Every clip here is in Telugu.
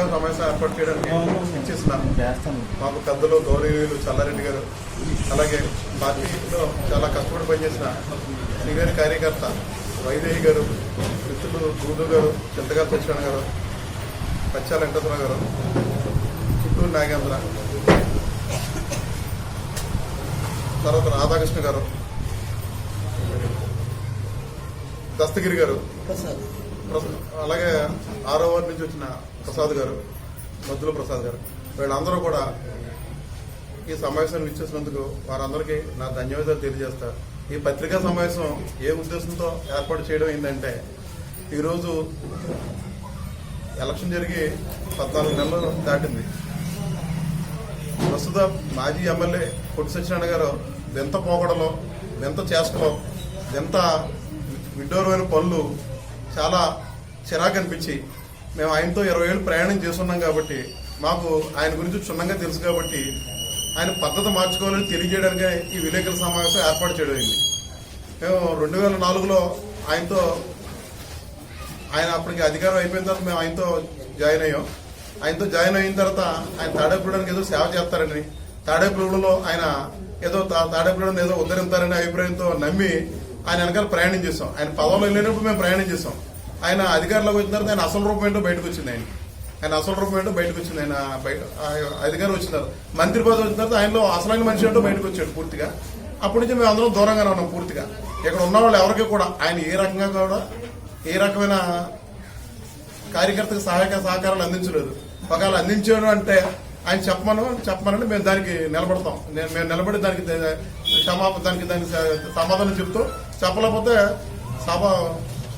పత్రికా సమావేశం ఏర్పాటు చేయడానికి ఇచ్చేసిన చేస్తాను. మాకు పెద్దలు గౌరవనీయులు చల్లారెడ్డి గారు అలాగే పార్టీలో చాలా కష్టపడి పనిచేసిన సీనియర్ కార్యకర్త వైదేహి గారు మిత్రులు గూడు గారు చింతగారు సత్యనారాయణ గారు పచ్చాల వెంకటేశ్వర గారు చుట్టూరు నాగేంద్ర తర్వాత రాధాకృష్ణ గారు దస్తగిరి గారు అలాగే ఆరో వార్డు నుంచి వచ్చిన ప్రసాద్ గారు మద్దుల ప్రసాద్ గారు వీళ్ళందరూ కూడా ఈ సమావేశాన్ని ఇచ్చేసినందుకు వారందరికీ నా ధన్యవాదాలు తెలియజేస్తా. ఈ పత్రికా సమావేశం ఏ ఉద్దేశంతో ఏర్పాటు చేయడం ఏంటంటే ఈరోజు ఎలక్షన్ జరిగి పద్నాలుగు నెలలు దాటింది. ప్రస్తుత మాజీ ఎమ్మెల్యే కొట్టి సత్యనారాయణ గారు వింత పోకడలో వింత చేసుకో వింత విడ్డూరమైన పనులు చాలా చిరాకు అనిపించి మేము ఆయనతో ఇరవై ఏళ్ళు ప్రయాణం చేస్తున్నాం కాబట్టి మాకు ఆయన గురించి క్షుణ్ణంగా తెలుసు కాబట్టి ఆయన పద్ధతి మార్చుకోవాలని తెలియజేయడానికి ఈ విలేకరుల సమావేశం ఏర్పాటు చేయడం అయింది. మేము రెండు వేల నాలుగులో ఆయనతో ఆయన అప్పటికి అధికారం అయిపోయిన తర్వాత మేము ఆయనతో జాయిన్ అయ్యాం. ఆయనతో జాయిన్ అయిన తర్వాత ఆయన తాడేపుడానికి ఏదో సేవ చేస్తారని తాడేపులో ఆయన ఏదో తా- ఏదో ఉద్ధరిస్తారనే అభిప్రాయంతో నమ్మి ఆయన వెనకాల ప్రయాణం చేస్తాం ఆయన పదవులు వెళ్ళినప్పుడు మేము ప్రయాణం చేస్తాం ఆయన అధికారంలోకి వచ్చిన తర్వాత ఆయన అసలు రూపం ఏంటో బయటకు వచ్చింది ఆయన ఆయన అసలు రూపం ఏంటో బయటకు వచ్చింది. ఆయన బయట అధికారం వచ్చిన తర్వాత మంత్రి పదవి వచ్చిన తర్వాత ఆయనలో అసలైన మనిషి ఏంటో బయటకు వచ్చాడు పూర్తిగా. అప్పటి నుంచి మేము అందరం దూరంగానే ఉన్నాం పూర్తిగా. ఇక్కడ ఉన్న వాళ్ళు ఎవరికి కూడా ఆయన ఏ రకంగా కూడా ఏ రకమైన కార్యకర్తకు సహాయక సహకారాలు అందించలేదు. ఒకవేళ అందించాడు అంటే ఆయన చెప్పమను చెప్పమనంటే మేము దానికి నిలబడతాం. నేను మేము నిలబడి దానికి క్షమాప దానికి దానికి సమాధానం చెప్తూ చెప్పలేకపోతే సభ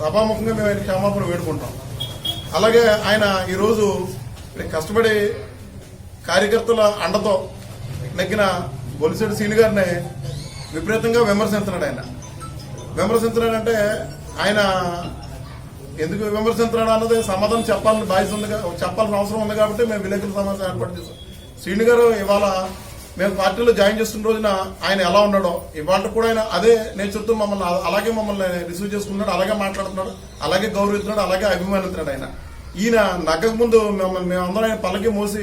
సభాముఖంగా మేము ఆయన క్షమాపణ వేడుకుంటాం. అలాగే ఆయన ఈరోజు కష్టపడి కార్యకర్తల అండతో నెగ్గిన బొలిసెడ్డి సీని గారిని విపరీతంగా విమర్శించినాడు ఆయన. విమర్శించడాడంటే ఆయన ఎందుకు విమర్శించడం అన్నది సమాధానం చెప్పాలని బాధ్యత ఉంది చెప్పాల్సిన అవసరం ఉంది కాబట్టి మేము విలేకరుల సమావేశం ఏర్పాటు చేశాం. శ్రీని గారు ఇవాళ మేము పార్టీలో జాయిన్ చేస్తున్న రోజున ఆయన ఎలా ఉన్నాడో ఇవాళ కూడా ఆయన అదే నేచర్తో మమ్మల్ని అలాగే మమ్మల్ని రిసీవ్ చేసుకున్నాడు అలాగే మాట్లాడుతున్నాడు అలాగే గౌరవిస్తున్నాడు అలాగే అభిమానిస్తున్నాడు ఆయన. ఈయన నగ్గక ముందు మిమ్మల్ని మేమందరం ఆయన పల్లకి మోసి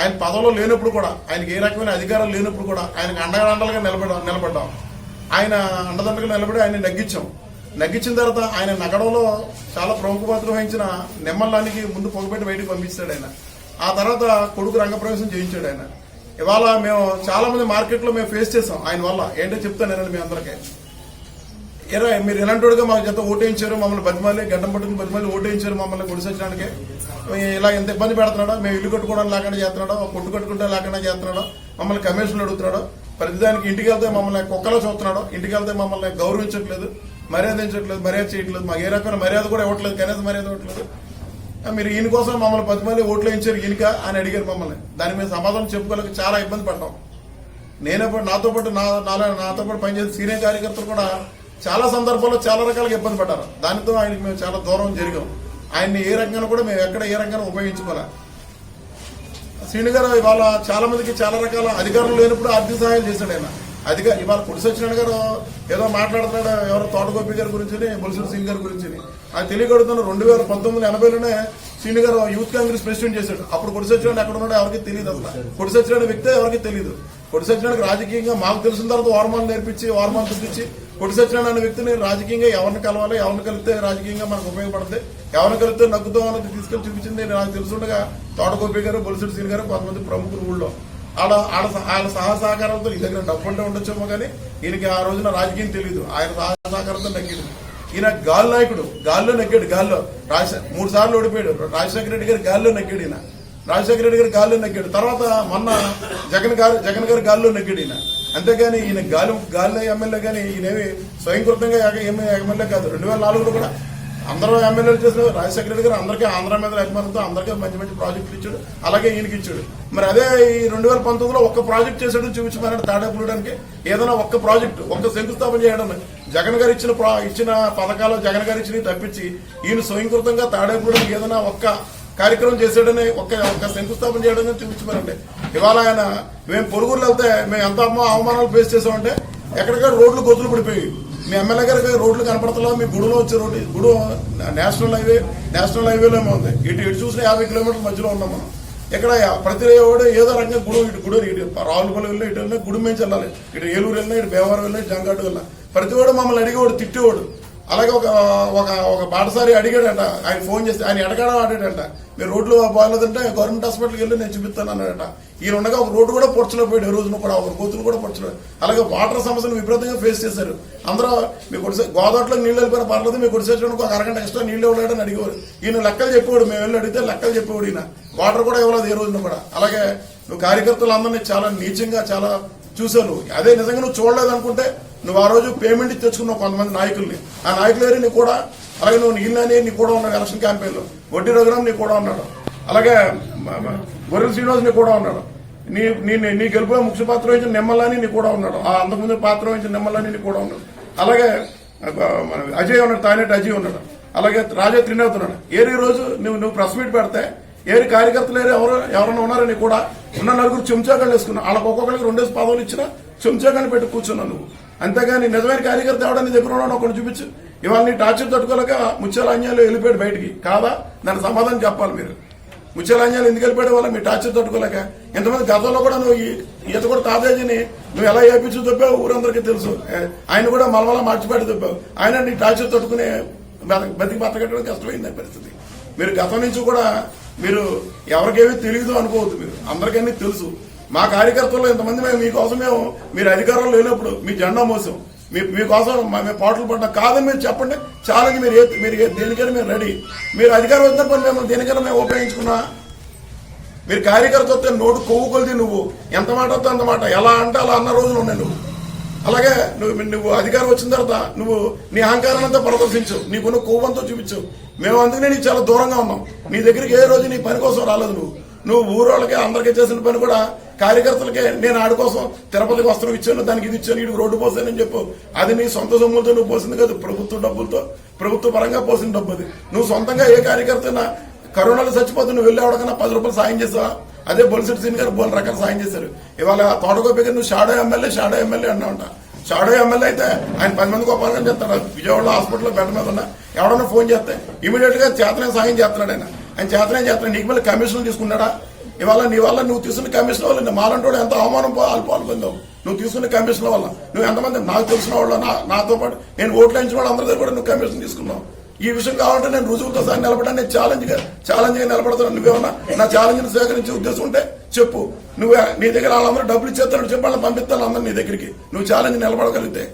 ఆయన పదవిలో లేనప్పుడు కూడా ఆయనకి ఏ రకమైన అధికారం లేనప్పుడు కూడా ఆయనకు అండగా నిలబడ నిలబడ్డాం. ఆయన అండదండగా నిలబడి ఆయన నగ్గించాం. నగ్గించిన తర్వాత ఆయన నగడంలో చాలా ప్రముఖ పాత్ర వహించిన నిమ్మల్లానికి ముందు పొగపెట్టి బయటకు పంపించాడు ఆయన. ఆ తర్వాత కొడుకు రంగప్రవేశం చేయించాడు ఆయన. ఇవాళ మేము చాలా మంది మార్కెట్లో మేము ఫేస్ చేసాం ఆయన వల్ల. ఏంటో చెప్తాను నేను మీ అందరికీ. ఇరవై మీరు ఇలాంటిగా మాకు చేత ఓటేయించారు మమ్మల్ని బతిమాలి గడ్డం పట్టుకుని బతిమాలి ఓటేయించారు మమ్మల్ని గుడిసొచ్చడానికి ఇలా ఎంత ఇబ్బంది పెడుతున్నాడో మేము ఇల్లు కట్టుకోవడం లేకుండా చేస్తున్నాడో కొట్టు కట్టుకుంటే లేకుండా చేస్తున్నాడో మమ్మల్ని కమిషన్లు అడుగుతున్నాడో ప్రతిదానికి ఇంటికి వెళ్తే మమ్మల్ని కుక్కలో చూస్తున్నాడు ఇంటికి వెళ్తే మమ్మల్ని గౌరవించట్లేదు మర్యాదించట్లేదు మర్యాద చేయట్లేదు మాకు ఏ రకమైన మర్యాద కూడా ఇవ్వట్లేదు కనీస మర్యాద ఇవ్వట్లేదు. మీరు ఈయన కోసం మమ్మల్ని పది మంది ఓట్లు వేయించారు ఈయనక? అని అడిగారు మమ్మల్ని. దాని మీద సమాధానం చెప్పుకోలేక చాలా ఇబ్బంది పడ్డాం. నేనే నాతో పాటు నా నాలో నాతో పాటు పనిచేసే సీనియర్ కార్యకర్తలు కూడా చాలా సందర్భాల్లో చాలా రకాలుగా ఇబ్బంది పడ్డారు. దానితో ఆయనకి మేము చాలా దూరం జరిగాం. ఆయన్ని ఏ రంగంలో కూడా మేము ఎక్కడ ఏ రకంగా ఉపయోగించుకోలే. శ్రీని గారు ఇవాళ చాలా మందికి చాలా రకాల అధికారులు లేనప్పుడు ఆర్థిక సహాయం చేశాడు ఆయన. అదిగా ఇవాళ కుడి గారు ఏదో మాట్లాడుతున్నాడు ఎవరో తోటగోపి గారి గురించి బొలిసూరు సింగ్ గారి గురించి అది తెలియకడుతున్న రెండు వేల పంతొమ్మిది ఎనభైలోనే శ్రీని గారు యూత్ కాంగ్రెస్ ప్రెసిడెంట్ చేశాడు. అప్పుడు కుడి ఎక్కడ ఉన్నాడో ఎవరికి తెలియదు అసలు కుడి వ్యక్తి వ్యక్తే ఎవరికి తెలియదు కొడి రాజకీయంగా మాకు తెలిసిన తర్వాత వార్మాలు నేర్పించి వార్మాలు చూపించి కొడి అనే వ్యక్తిని రాజకీయంగా ఎవరిని కలవాలి ఎవరిని కలిపితే రాజకీయంగా మనకు ఉపయోగపడుతుంది ఎవరిని కలిపితే నగ్గుతాం అనేది తీసుకెళ్ళి చూపించింది నాకు తెలుసుండగా తోటగోపి గారు బొలిసెట్టి సీని గారు కొంతమంది ప్రముఖులు ఊళ్ళో. ఆడ ఆడ ఆయన సహా ఈ దగ్గర డబ్బు ఉంటే ఉండొచ్చేమో కానీ ఈయనకి ఆ రోజున రాజకీయం తెలియదు ఆయన సహా సహకారంతో ఈయన గాలి నాయకుడు. గాల్లో నెగ్గాడు గాల్లో. రాజ మూడు సార్లు ఓడిపోయాడు. రాజశేఖర రెడ్డి గారు గాల్లో నెగ్గాడు ఈయన. రాజశేఖర రెడ్డి గారు గాల్లో నెగ్గాడు. తర్వాత మొన్న జగన్ గారు జగన్ గారు గాల్లో నెగ్గాడు ఈయన. అంతేగాని ఈయన గాలి గాల్లో ఎమ్మెల్యే కానీ ఈయనేమి స్వయంకృతంగా ఎమ్మెల్యే కాదు. రెండు వేల నాలుగులో కూడా అందరూ ఎమ్మెల్యేలు చేసిన రాజశేఖర రెడ్డి గారు అందరికీ ఆంధ్ర మీద అభిమానంతో అందరికీ మంచి మంచి ప్రాజెక్టులు ఇచ్చాడు. అలాగే ఈయనకి ఇచ్చాడు. మరి అదే ఈ రెండు వేల పంతొమ్మిదిలో ఒక్క ప్రాజెక్ట్ చేసాడు చూపించమన్నాడు తాడేపులడానికి ఏదైనా ఒక్క ప్రాజెక్ట్ ఒక్క శంకుస్థాపన చేయడం. జగన్ గారు ఇచ్చిన ప్రా- ఇచ్చిన పథకాలు జగన్ గారు ఇచ్చినవి తప్పించి ఈయన స్వయంకృతంగా తాడేపులడానికి ఏదైనా ఒక్క కార్యక్రమం చేసాడని ఒక్క ఒక్క శంకుస్థాపన చేయడం చూపించమనండి ఇవాళ ఆయన మేము పొరుగురు వెళ్తే మేము ఎంత అమ్మ అవమానాలు ఫేస్ చేసామంటే ఎక్కడికక్కడ రోడ్లు గొంతులు పడిపోయి మీ ఎమ్మెల్యే గారికి రోడ్లు కనపడతలా? మీ గుడిలో వచ్చే రోడ్డు గుడు నేషనల్ హైవే నేషనల్ హైవేలో ఉంది. ఇటు ఇటు చూసిన యాభై కిలోమీటర్ల మధ్యలో ఉన్నాం మనం. ఇక్కడ ప్రతి వాడు ఏదో రకంగా గుడి ఇటు గుడి ఇటు రావులపల్లి వెళ్ళినా ఇటు వెళ్ళినా గుడి మీద వెళ్ళాలి. ఇటు ఏలూరు వెళ్ళినా ఇటు భీమవరం వెళ్ళినా జంగాడు వెళ్ళినా ప్రతి వాడు మమ్మల్ని అడిగేవాడు తిట్టేవాడు. అలాగే ఒక ఒక ఒక పాఠశాల అడిగాడంట. ఆయన ఫోన్ చేస్తే ఆయన ఎడగాడం ఆడాడంట. మీరు రోడ్లు బాగాలేదంటే గవర్నమెంట్ హాస్పిటల్కి వెళ్ళి నేను చూపిస్తాను అన్నాడట ఈయన ఉండగా ఒక రోడ్డు కూడా పొడచలేకపోయాడు ఈ రోజున కూడా ఒక గోతులు కూడా పొడచలేదు అలాగే వాటర్ సమస్యను విపరీతంగా ఫేస్ చేశారు. అందరూ మీ గుడిసె గోదావరిలో నీళ్ళు వెళ్ళిపోయిన పర్లేదు మీ చూడండి ఒక అరగంట ఎక్స్ట్రా నీళ్ళు ఇవ్వలేడని అడిగేవారు. ఈయన లెక్కలు చెప్పేవాడు. మేము వెళ్ళి అడిగితే లెక్కలు చెప్పేవాడు ఈయన. వాటర్ కూడా ఇవ్వలేదు ఏ రోజున కూడా. అలాగే నువ్వు కార్యకర్తలందరినీ చాలా నీచంగా చాలా చూశాను. అదే నిజంగా నువ్వు చూడలేదు అనుకుంటే నువ్వు ఆ రోజు పేమెంట్ ఇచ్చి తెచ్చుకున్నావు కొంతమంది నాయకుల్ని. ఆ నాయకులు నీ కూడా అలాగే నువ్వు నీళ్ళని నీ కూడా ఉన్నావు ఎలక్షన్ క్యాంపెయిన్లో. వడ్డీ రఘురామ్ నీ కూడా ఉన్నాడు. అలాగే గొర్రెల శ్రీనివాస్ నీ కూడా ఉన్నాడు. నీ నీ నీ- గెలుపులో ముఖ్య పాత్ర వహించిన నిమ్మలాని నీ కూడా ఉన్నాడు. ఆ అంతకుముందు పాత్ర వహించిన నిమ్మలాని నీ కూడా ఉన్నాడు. అలాగే మన అజయ్ ఉన్నాడు తానేటి అజయ్ ఉన్నాడు. అలాగే రాజా త్రినాథ్ ఉన్నాడు. ఏరి రోజు నువ్వు నువ్వు ప్రెస్ మీట్ పెడితే ఏరి కార్యకర్తలు ఎవరు ఎవరైనా ఉన్నారని కూడా? ఉన్న నలుగురు చెంచాగాళ్ళు వేసుకున్నావు వాళ్ళకి ఒక్కొక్కరికి రెండేసి పదవులు ఇచ్చినా చెంచాగాన్ని పెట్టి కూర్చున్నావు నువ్వు. అంతేగాని నిజమైన కార్యకర్త ఎవడని దగ్గర ఉన్నాడు ఒకటి చూపించు. ఇవాళ నీ టార్చర్ తట్టుకోలేక ముత్యాలాంజాలు వెళ్ళిపోయాడు బయటికి. కాదా దాని సమాధానం చెప్పాలి మీరు. ముత్యాలాంజాలు ఎందుకు వెళ్ళిపోయాడు వల్ల మీ టార్చర్ తట్టుకోలేక. ఎంతమంది గతంలో కూడా నువ్వు ఈత కూడా తాతేజీని నువ్వు ఎలా ఏపించు చెప్పావు ఊరందరికీ తెలుసు. ఆయన కూడా మలమల మార్చిపెట్టి తప్పావు ఆయన నీ టార్చర్ తట్టుకునే బతికి బతకట్టడం కష్టమైంది పరిస్థితి. మీరు గతం నుంచి కూడా మీరు ఎవరికేమీ తెలియదు అనుకోవద్దు మీరు. అందరికీ తెలుసు. మా కార్యకర్తల్లో ఇంతమంది మేము మీకోసం మేము మీరు అధికారంలో లేనప్పుడు మీ జెండా మోసం. మీ మీకోసం మేము పాటలు పడ్డా కాదని మీరు చెప్పండి. ఛాలెంజ్ మీరు మీరు దేనికైనా మీరు రెడీ. మీరు అధికారం వచ్చినప్పుడు మేము దేనికైనా మేము ఉపయోగించుకున్నా? మీరు కార్యకర్త వస్తే నోటు కొవ్వు కొలిది నువ్వు. ఎంత మాట వస్తే అంత మాట. ఎలా అంటే అలా అన్న రోజులు ఉన్నాయి నువ్వు. అలాగే నువ్వు నువ్వు అధికారం వచ్చిన తర్వాత నువ్వు నీ అహంకారం ప్రదర్శించు నీకున్న కోపంతో చూపించు. మేము అందుకనే నీకు చాలా దూరంగా ఉన్నాం. నీ దగ్గరికి ఏ రోజు నీ పని కోసం రాలేదు నువ్వు. నువ్వు ఊరోళ్ళకి అందరికీ చేసిన పని కూడా కార్యకర్తలకే నేను ఆడి కోసం తిరుపతికి వస్త్రం ఇచ్చాను దానికి ఇది ఇచ్చాను ఇటు రోడ్డు పోసానని చెప్పు. అది నీ సొంత సొమ్ములతో నువ్వు పోసింది కాదు ప్రభుత్వ డబ్బులతో ప్రభుత్వ పరంగా పోసిన డబ్బు అది. నువ్వు సొంతంగా ఏ కార్యకర్త కరోనాలో చచ్చిపోతే నువ్వు వెళ్ళి పది రూపాయలు సాయం చేసావా? అదే బొలిసెట్ సీన్ గారు బోల్ రకాల సాయం చేశారు. ఇవాళ తోటగోపి గారు నువ్వు షాడో ఎమ్మెల్యే షాడో ఎమ్మెల్యే అన్నా ఉంటా షాడో ఎమ్మెల్యే అయితే ఆయన పది మంది గొప్పగా చెప్తాడు. విజయవాడలో హాస్పిటల్లో బెడ్ మీద ఉన్నా. ఎవడన్నా ఫోన్ చేస్తే ఇమీడియట్గా చేతనే సాయం చేస్తున్నాడు ఆయన. ఆయన చేతనే చేస్తున్నాడు. నీకు మళ్ళీ కమిషన్ తీసుకున్నాడా? ఇవాళ నీ వల్ల నువ్వు తీసుకున్న కమిషన్ వల్ల మాలంటోడు ఎంత అవమానం పాలు పాల్పొందావు? నువ్వు తీసుకున్న కమిషన్ వల్ల. నువ్వు ఎంతమంది నాకు తెలిసిన వాళ్ళు నా- నాతో పాటు నేను ఓట్లు వేయించిన వాళ్ళు అందరి దగ్గర కూడా నువ్వు కమిషన్ తీసుకున్నావు. ఈ విషయం కావాలంటే నేను రుజువుతో సహా నిలబడని నేను ఛాలెంజ్గా ఛాలెంజ్గా నిలబడతాను. నువ్వేమన్నా నా ఛాలెంజ్ని ఉద్దేశం ఉంటే చెప్పు. నువ్వు నీ దగ్గర వాళ్ళందరూ డబ్బులు ఇచ్చేస్తాడు చెప్పి వాళ్ళని పంపిస్తాను అందరూ నీ దగ్గరికి. నువ్వు ఛాలెంజ్ నిలబడగలిగితే.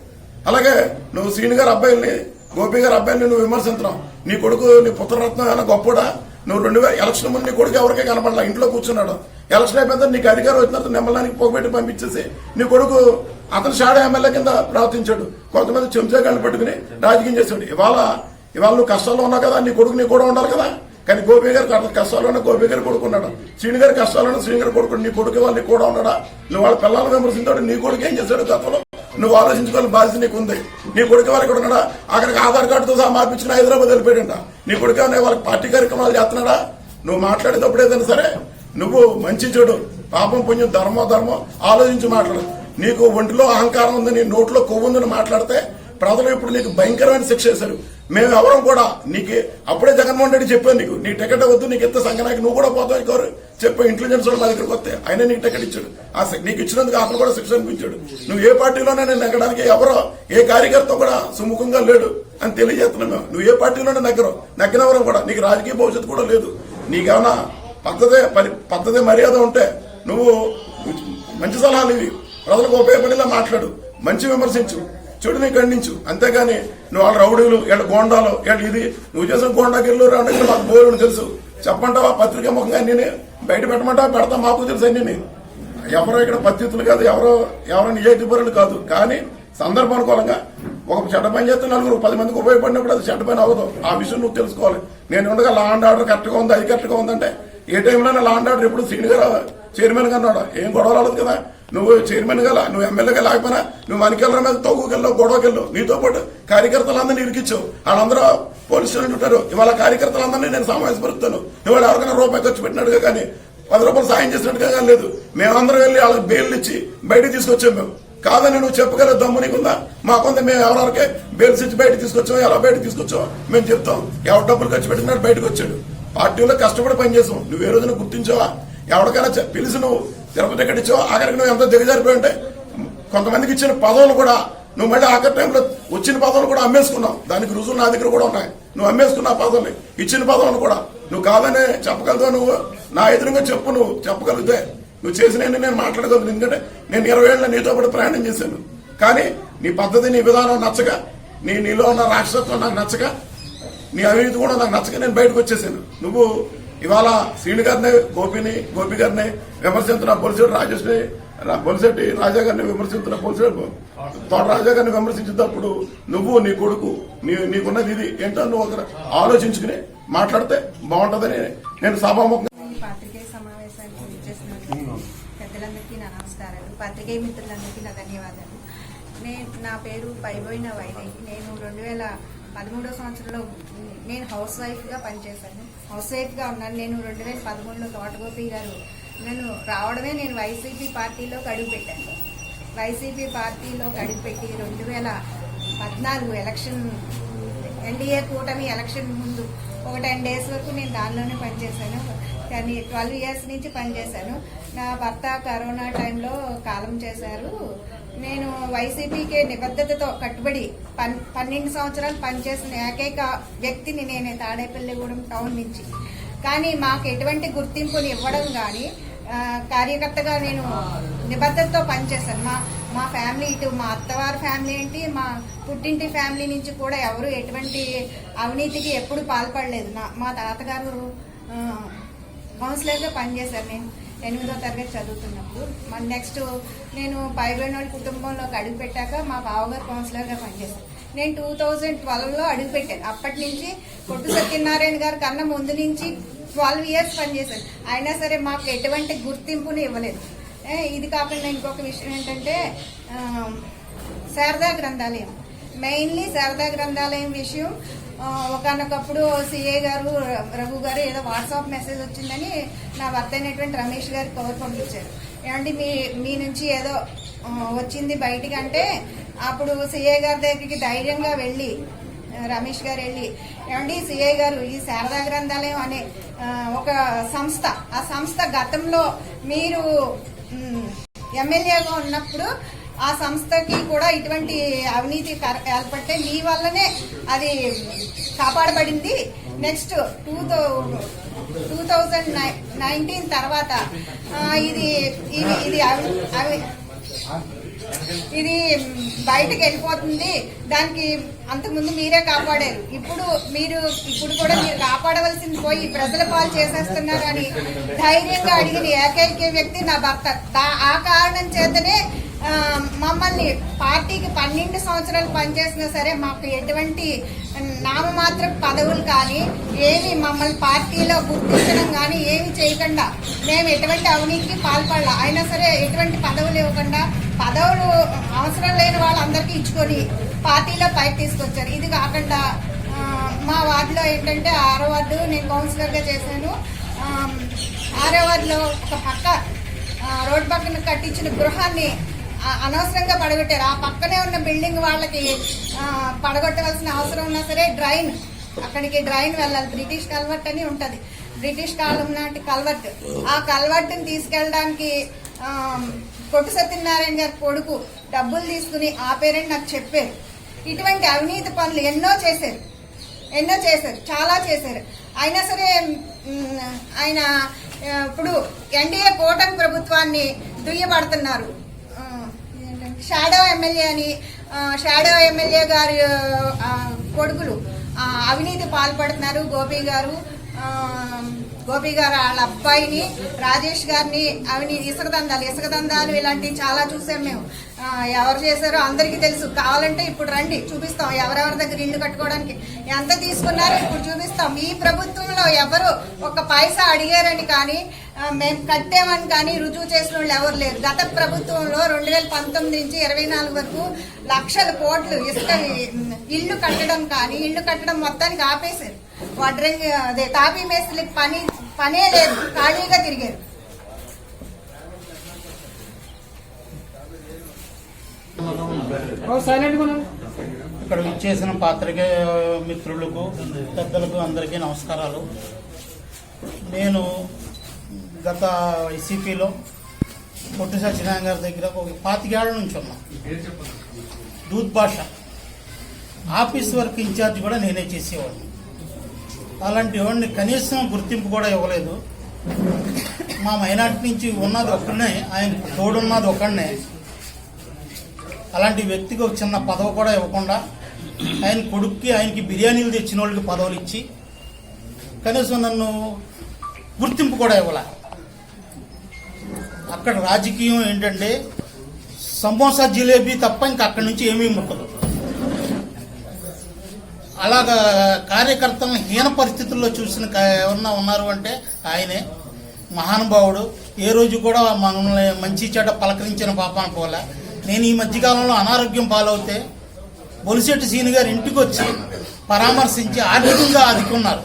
అలాగే నువ్వు శ్రీని గారి అబ్బాయిల్ని గోపి గారి అబ్బాయిని నువ్వు విమర్శించడం. నీ కొడుకు నీ పుత్రరత్నం ఏమైనా గొప్పడా? నువ్వు రెండు వేల ఎలక్షన్ ముందు నీ కొడుకు ఎవరికే కనపడలా? ఇంట్లో కూర్చున్నాడు. ఎలక్షన్ అయిపోయిన నీకు అధికారం వచ్చిన తర్వాత నిమ్మలానికి పోగబెట్టి పంపించేసి నీ కొడుకు అతను షాడ ఎమ్మెల్యే కింద ప్రవర్తించాడు. కొంతమంది చెంచాగాళ్ళు పట్టుకుని రాజకీయం చేశాడు ఇవాళ ఇవాళ నువ్వు కష్టాల్లో ఉన్నావు కదా నీ కొడుకు నీకు కూడా ఉండాలి కదా. కానీ గోపి గారు కష్టాల్లోనే గోపి గారు కొడుకున్నాడు. శ్రీని గారి కష్టాల్లోనే శ్రీని గారు కొడుకు నీ కొడుకు వాళ్ళు నీకు కూడా ఉన్నాడా? నువ్వు వాళ్ళ పిల్లలను విమర్శించాడు నీ కొడుకు ఏం చేశాడు గతంలో? నువ్వు ఆలోచించుకోవాలి బాధ్యత నీకు ఉంది నీ కొడుకు వాళ్ళకి ఉన్నాడా? అక్కడికి ఆధార్ కార్డుతో సహా మార్పించిన హైదరాబాద్ వెళ్ళిపోయాడంట. నీ కొడుకు వాళ్ళకి పార్టీ కార్యక్రమాలు చేస్తున్నాడా? నువ్వు మాట్లాడేటప్పుడు ఏదైనా సరే నువ్వు మంచి చెడు పాపం పుణ్యం ధర్మో ధర్మం ఆలోచించి మాట్లాడు. నీకు ఒంటిలో అహంకారం ఉంది నీ నోట్లో కొవ్వు ఉందని మాట్లాడితే ప్రజలు ఇప్పుడు నీకు భయంకరమైన శిక్ష వేశారు. మేము ఎవరం కూడా నీకు అప్పుడే జగన్మోహన్ రెడ్డి చెప్పాను నీకు నీ టికెట్ వద్దు నీకు ఎంత సంఘనానికి నువ్వు కూడా పోతావు కోరు. చెప్పే ఇంటెలిజెన్స్ వాళ్ళు మా దగ్గరికి వస్తే ఆయన నీకు టికెట్ ఇచ్చాడు. ఆ నీకు ఇచ్చినందుకు అతను కూడా శిక్ష అనిపించాడు. నువ్వు ఏ పార్టీలోనే నేను ఎక్కడానికి ఎవరో ఏ కార్యకర్త కూడా సుముఖంగా లేడు అని తెలియజేస్తున్నాం మేము. నువ్వు ఏ పార్టీలోనే నగ్గరు నగ్గినవరం కూడా. నీకు రాజకీయ భవిష్యత్తు కూడా లేదు. నీకేమన్నా పద్ధతే పద్ధతే పద్ధతి మర్యాద ఉంటే నువ్వు మంచి సలహాలు ఇవి. ప్రజలకు ఉపయోగపడేలా మాట్లాడు. మంచి విమర్శించు. చెడుని ఖండించు. అంతేగాని నువ్వు వాళ్ళ రౌడీలు వీళ్ళ గోండాలు వీళ్ళ ఇది నువ్వు చేసిన గోండాగిర్లు రౌడీలు మాకు బోరుని తెలుసు. చెప్పంటావా పత్రిక ముఖంగా అన్ని బయట పెట్టమంటా పెడతా మాకు తెలుసు అన్ని ఎవరో ఇక్కడ పత్రితులు కాదు ఎవరో ఎవరో నియోజకవర్గులు కాదు. కానీ సందర్భానుకూలంగా ఒక చెడ్డ పని చేస్తే నలుగురు పది మందికి ఉపయోగపడినప్పుడు అది చెడ్డ పని అవ్వదు. ఆ విషయం నువ్వు తెలుసుకోవాలి. నేను ఉండగా లా అండ్ ఆర్డర్ కరెక్ట్గా ఉంది అది కరెక్ట్గా ఉందంటే ఏ టైంలో లా అండ్ ఆర్డర్ ఎప్పుడు సీనియర్ చైర్మన్గా ఉన్నాడు? ఏం గొడవలు అవ్వదు కదా. నువ్వు చైర్మన్గా నువ్వు ఎమ్మెల్యేగా లేకపోయినా నువ్వు మనకెళ్ళ మీద తొగ్గుకెళ్ళావు గొడవకెళ్ళావు నీతో పాటు కార్యకర్తలందరినీ ఇరికిచ్చావు. వాళ్ళందరూ పోలీస్ స్టేషన్ ఉంటారు. ఇవాళ కార్యకర్తలందరినీ నేను సమావేశపరుస్తాను. ఇవాళ ఎవరికైనా రూపాయి ఖర్చు పెట్టినట్టుగా కానీ పది రూపాయలు సాయం చేసినట్టుగా కానీ లేదు. మేమందరం వెళ్ళి వాళ్ళకి బెయిల్ ఇచ్చి బయటకు తీసుకొచ్చాం మేము. కాదని నువ్వు చెప్పగల దమ్ము నీకుందా? మాకుంది మేము ఎవరెవరికి బెయిల్స్ ఇచ్చి బయటకు తీసుకొచ్చాం ఎలా బయటకు తీసుకొచ్చాం మేము చెప్తాం. ఎవరు డబ్బులు ఖర్చు పెట్టినాడు బయటకు వచ్చాడు. పార్టీలో కష్టపడి పనిచేసాం నువ్వు ఏ రోజున గుర్తించావా? ఎవరికైనా పిలిచి నువ్వు తిరుపతి ఎక్కడిచ్చో ఆఖరికి నువ్వు ఎంత దిగజారిపోయి ఉంటే కొంతమందికి ఇచ్చిన పదవులు కూడా నువ్వు మళ్ళీ ఆఖరి టైంలో వచ్చిన పదవులు కూడా అమ్మేసుకున్నావు. దానికి రుజువులు నా దగ్గర కూడా ఉన్నాయి. నువ్వు అమ్మేసుకున్న పదవులు ఇచ్చిన పదవులు కూడా. నువ్వు కాదనే చెప్పగలుగుతావు నువ్వు? నా ఎదురుగా చెప్పు నువ్వు చెప్పగలిగితే. నువ్వు చేసిన నేను మాట్లాడగలను ఎందుకంటే నేను ఇరవై ఏళ్ళ నీతో పాటు ప్రయాణం చేశాను. కానీ నీ పద్ధతి నీ విధానం నచ్చక నీ నీలో ఉన్న రాక్షసత్వం నాకు నచ్చక నీ అవినీతి కూడా నాకు నచ్చక నేను బయటకు వచ్చేసాను. నువ్వు ఇవాళ శ్రీని గారిని గోపిని గోపి గారిని విమర్శించిన బొలిశెట్టి రాజేష్ని బొలిశెట్టి రాజా గారిని విమర్శించిన బొలిశెట్టి తోట రాజా గారిని విమర్శించేటప్పుడు నువ్వు నీ కొడుకు నీ నీకున్నది ఇది ఏంటో నువ్వు ఒక ఆలోచించుకుని మాట్లాడితే బాగుంటుందని నేను సభాముఖంగా ఈ పెద్దలందరికీ నా నమస్కారాలు. పాత్రికేయ మిత్రులందరికీ నా ధన్యవాదాలు. నేను నా పేరు పైబోయిన వైదేహి నేను రెండు వేల పదమూడో సంవత్సరంలో నేను హౌస్ వైఫ్గా పనిచేశాను. హౌస్ వైఫ్గా ఉన్నాను. నేను రెండు వేల పదమూడులో తోటగోపి గారు నన్ను రావడమే నేను వైసీపీ పార్టీలో అడుగుపెట్టాను వైసీపీ పార్టీలో అడుగుపెట్టి రెండు వేల పద్నాలుగు ఎలక్షన్ ఎన్డీఏ కూటమి ఎలక్షన్ ముందు ఒక టెన్ డేస్ వరకు నేను దానిలోనే పనిచేశాను. కానీ ట్వెల్వ్ ఇయర్స్ నుంచి పనిచేశాను. నా భర్త కరోనా టైంలో కాలం చేశారు. నేను వైసీపీకి నిబద్ధతతో కట్టుబడి పన్ పన్నెండు సంవత్సరాలు పనిచేసిన ఏకైక వ్యక్తిని నేనే తాడేపల్లిగూడెం టౌన్ నుంచి. కానీ మాకు ఎటువంటి గుర్తింపుని ఇవ్వడం కానీ కార్యకర్తగా నేను నిబద్ధతతో పనిచేశాను. మా మా ఫ్యామిలీ ఇటు మా అత్తవారి ఫ్యామిలీ ఏంటి మా పుట్టింటి ఫ్యామిలీ నుంచి కూడా ఎవరు ఎటువంటి అవినీతికి ఎప్పుడు పాల్పడలేదు. నా మా తాతగారు కౌన్సిలర్గా పనిచేశారు నేను. ఎనిమిదో తరగతి చదువుతున్నప్పుడు. మన నెక్స్ట్ నేను పైబడిన కుటుంబంలోకి అడుగు పెట్టాక మా బావగారు కౌన్సిలర్గా పనిచేశాను నేను టూ థౌజండ్ ట్వెల్వ్లో అడుగు పెట్టాను. అప్పటి నుంచి కొట్టు సత్యనారాయణ గారు కన్నా ముందు నుంచి ట్వెల్వ్ ఇయర్స్ పనిచేశాను. అయినా సరే మాకు ఎటువంటి గుర్తింపుని ఇవ్వలేదు. ఏ, ఇది కాకుండా ఇంకొక విషయం ఏంటంటే శారదా గ్రంథాలయం. మెయిన్లీ శారదా గ్రంథాలయం విషయం ఒకనొకప్పుడు సిఏ గారు రఘు గారు ఏదో వాట్సాప్ మెసేజ్ వచ్చిందని నా భర్త అయినటువంటి రమేష్ గారు కవర్ పంపించారు. ఏమంటే మీ మీ నుంచి ఏదో వచ్చింది బయటికి అంటే అప్పుడు సిఏ గారి దగ్గరికి ధైర్యంగా వెళ్ళి రమేష్ గారు వెళ్ళి ఏమండి సిఏ గారు ఈ శారదా గ్రంథాలయం అనే ఒక సంస్థ ఆ సంస్థ గతంలో మీరు ఎమ్మెల్యేగా ఉన్నప్పుడు ఆ సంస్థకి కూడా ఇటువంటి అవినీతి ఏర్పడితే మీ వల్లనే అది కాపాడబడింది. Next to two thousand nineteen తర్వాత ఇది ఇది ఇది అవి అవి ఇది బయటకు వెళ్ళిపోతుంది. దానికి అంతకుముందు మీరే కాపాడారు. ఇప్పుడు మీరు ఇప్పుడు కూడా మీరు కాపాడవలసింది పోయి ప్రజల పాలు చేసేస్తున్నారు అని ధైర్యంగా అడిగిన ఏకైక వ్యక్తి నా భర్త. ఆ కారణం చేతనే మమ్మల్ని పార్టీకి పన్నెండు సంవత్సరాలు పనిచేసినా సరే మాకు ఎటువంటి నామమాత్ర పదవులు కానీ ఏమి మమ్మల్ని పార్టీలో గుర్తించడం కానీ ఏమి చేయకుండా మేము ఎటువంటి అవినీతికి పాల్పడాల. అయినా సరే ఎటువంటి పదవులు ఇవ్వకుండా పదవులు అవసరం లేని వాళ్ళందరికీ ఇచ్చుకొని పార్టీలో పైకి తీసుకొచ్చారు. ఇది కాకుండా మా వార్డులో ఏంటంటే ఆరో వార్డు నేను కౌన్సిలర్గా చేశాను. ఆరో వార్డులో ఒక పక్క రోడ్ పక్కన కట్టించిన గృహాన్ని అనవసరంగా పడగొట్టారు. ఆ పక్కనే ఉన్న బిల్డింగ్ వాళ్ళకి పడగొట్టవలసిన అవసరం ఉన్నా సరే డ్రైన్. అక్కడికి డ్రైన్ వెళ్ళాలి. బ్రిటిష్ కల్వర్ట్ అని ఉంటది. బ్రిటిష్ కాలం నాటి కల్వర్ట్. ఆ కల్వర్ట్ని తీసుకెళ్ళడానికి కొట్టు సత్యనారాయణ గారి కొడుకు డబ్బులు తీసుకుని ఆపేరని నాకు చెప్పారు. ఇటువంటి అవినీతి పనులు ఎన్నో చేశారు. ఎన్నో చేశారు. చాలా చేశారు. అయినా సరే ఆయన ఇప్పుడు ఎన్డీఏ కూటమి ప్రభుత్వాన్ని దుయ్యబడుతున్నారు. ఎమ్మెల్యే అని షాడో ఎమ్మెల్యే గారి కొడుకులు అవినీతి పాల్పడుతున్నారు గోపి గారు. గోపీ గోపి గారు వాళ్ళ అబ్బాయిని రాజేష్ గారిని అవినీతి ఇసుక దందాలు ఇసుక దందాలు ఇలాంటివి చాలా చూసాం మేము. ఎవరు చేశారో అందరికీ తెలుసు. కావాలంటే ఇప్పుడు రండి చూపిస్తాం. ఎవరెవరి దగ్గర ఇల్లు కట్టుకోవడానికి ఎంత తీసుకున్నారో ఇప్పుడు చూపిస్తాం. ఈ ప్రభుత్వంలో ఎవరు ఒక పైసా అడిగారని కానీ మేము కట్టామని కానీ రుజువు చేసిన వాళ్ళు ఎవరు లేరు. గత ప్రభుత్వంలో రెండు వేల పంతొమ్మిది నుంచి ఇరవై నాలుగు వరకు లక్షల కోట్లు ఇసుక ఇల్లు కట్టడం కానీ ఇల్లు కట్టడం మొత్తానికి ఆపేశారు. వడ్రంగి అదే తాపీ మేస్త్రికి పని పనే లేదు. ఖాళీగా తిరిగారు. ఇక్కడ విచ్చేసిన పాత్రికేయ మిత్రులకు పెద్దలకు అందరికీ నమస్కారాలు. నేను గత వైసీపీలో పొట్టి సత్యనారాయణ గారి దగ్గర ఒక పాతికేళ్ళ నుంచి ఉన్నా. దూత్ భాష. ఆఫీస్ వర్క్ ఇన్ఛార్జ్ కూడా నేనే చేసేవాడిని. అలాంటి వాడిని కనీసం గుర్తింపు కూడా ఇవ్వలేదు. మా మైనార్టీ నుంచి ఉన్నది ఒక్కడనే ఆయన తోడున్నది ఒక్కడనే. అలాంటి వ్యక్తికి ఒక చిన్న పదవి కూడా ఇవ్వకుండా ఆయన కొడుక్కి ఆయనకి బిర్యానీలు తెచ్చిన వాళ్ళకి పదవులు ఇచ్చి కనీసం నన్ను గుర్తింపు కూడా ఇవ్వాల. అక్కడ రాజకీయం ఏంటంటే సమోసా జిలేబీ తప్ప ఇంకా అక్కడి నుంచి ఏమీ ముట్టదు. అలాగా కార్యకర్తలను హీన పరిస్థితుల్లో చూసిన ఎవరన్నా ఉన్నారు అంటే ఆయనే. మహానుభావుడు. ఏ రోజు కూడా మనల్ని మంచి చెడ్డ పలకరించిన పాపాన పోలే నేను ఈ మధ్యకాలంలో అనారోగ్యం పాలవుతే బొలిశెట్టి సీని గారు ఇంటికి వచ్చి పరామర్శించి ఆర్థికంగా ఆదుకున్నారు.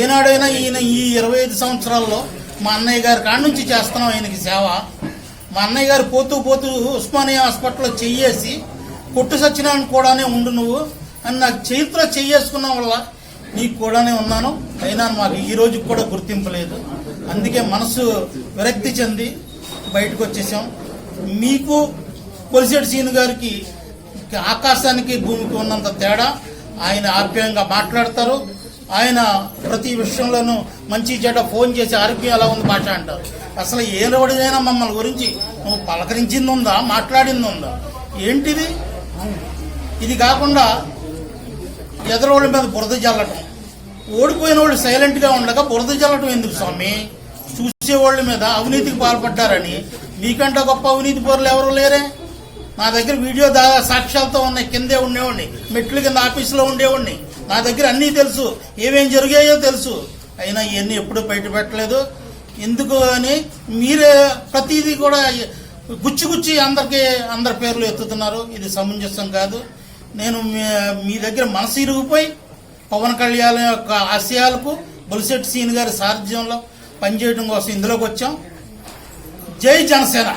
ఏనాడైనా ఈయన ఈ ఇరవై ఐదు సంవత్సరాల్లో మా అన్నయ్య గారి కాడ నుంచి చేస్తున్నాం ఆయనకి సేవ. మా అన్నయ్య గారు పోతూ పోతూ ఉస్మానియా హాస్పిటల్లో చెయ్యేసి కొట్టు సచ్చినాన్ని కూడానే ఉండు నువ్వు అని నాకు చరిత్ర చేసుకున్న వల్ల నీకు కూడానే ఉన్నాను. అయినా మాకు ఈ రోజుకి కూడా గుర్తింపు లేదు. అందుకే మనసు విరక్తి చెంది బయటకు వచ్చేసాం. మీకు కొలిసేటి సీను గారికి ఆకాశానికి భూమికి ఉన్నంత తేడా. ఆయన ఆప్యాయంగా మాట్లాడతారు. ఆయన ప్రతి విషయంలోనూ మంచి చెడ్డ ఫోన్ చేసి ఆరోగ్యం ఎలా ఉంది భాష అంటారు. అసలు ఏ రోడ్డైనా మమ్మల్ని గురించి నువ్వు పలకరించింది ఉందా మాట్లాడింది ఉందా ఏంటిది? ఇది కాకుండా ఎదరోళ్ళ మీద బురద జల్లటం. ఓడిపోయిన వాళ్ళు సైలెంట్గా ఉండగా బురద జల్లటం ఎందుకు స్వామి? చూసేవాళ్ళ మీద అవినీతికి పాల్పడ్డారని. మీకంటే గొప్ప అవినీతి పరులు ఎవరు లేరే? నా దగ్గర వీడియో దా సాక్ష్యాలతో ఉన్నాయి. కిందే ఉండేవాడిని. మెట్లు కింద ఆఫీసులో ఉండేవాడిని. నా దగ్గర అన్నీ తెలుసు. ఏమేం జరిగాయో తెలుసు. అయినా ఇవన్నీ ఎప్పుడూ బయట పెట్టలేదు ఎందుకు అని మీరే ప్రతిదీ కూడా గుచ్చి గుచ్చి అందరికీ అందరి పేర్లు ఎత్తుతున్నారు. ఇది సమంజసం కాదు. నేను మీ- మీ దగ్గర మనసు ఇరిగిపోయి పవన్ కళ్యాణ్ యొక్క ఆశయాలకు బొలిశెట్టి సీన్ గారి సారథ్యంలో పనిచేయడం కోసం ఇందులోకి వచ్చాం. జై జనసేన.